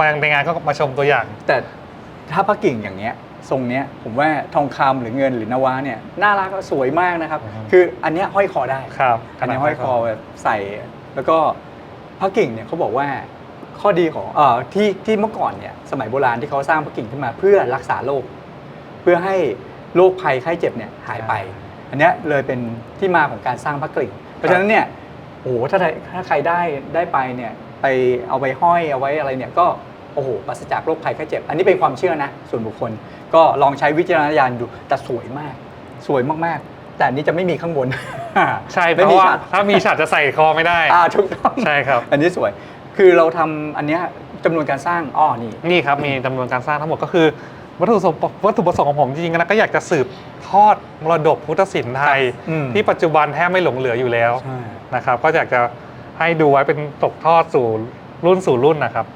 มาในงานก็มาชมตัวอย่าง แต่ถ้าพระกิ่งอย่างเงี้ยทรงเนี้ยผมว่าทองคำหรือเงินหรือนวะเนี่ยน่ารักก็สวยมากนะครับ อือฮึ คืออันเนี้ยห้อยคอได้ครับอันนี้ห้อยคอแบบใส่แล้วก็พระกิ่งเนี่ยเขาบอกว่าข้อดีของเอ่อที่ที่เมื่อก่อนเนี่ยสมัยโบราณที่เขาสร้างพระกิ่งขึ้นมาเพื่อรักษาโรคเพื่อให้โรคภัยไข้เจ็บเนี่ยหายไป อันเนี้ยเลยเป็นที่มาของการสร้างพระกิ่ง เพราะฉะนั้นเนี่ยโอ้โหถ้าใครถ้าใครได้ได้ไปเนี่ย ไปเอาไปห้อยเอาไว้อะไรเนี่ยก็โอ้โหปราศจากโรคภัยไข้เจ็บ อันนี้เป็นความเชื่อนะ ส่วนบุคคล ก็ลองใช้วิจารณญาณดูแต่สวยมาก สวยมากๆ แต่อันนี้จะไม่มีข้างบน ใช่เพไม่ราะมีว่าฉัดถ้ามีฉัดจะใส่คอไม่ได้ อ่าถูกต้องใช่ครับ อันนี้สวย คือเราทำอันเนี้ยจำนวนการสร้างอ้อนี่ นี่ครับมีจำนวนการสร้างทั้งหมดก็คือ วัตถุประสงค์วัตถุประสงค์ของผมจริงๆแล้วก็อยากจะสืบทอดมรดกพุทธศิลป์ไทย อืม ที่ปัจจุบันแทบไม่หลงเหลืออยู่แล้วใช่นะครับ ก็อยากจะ ให้ดูไว้เป็นตกทอดสู่รุ่นสู่รุ่นนะครับ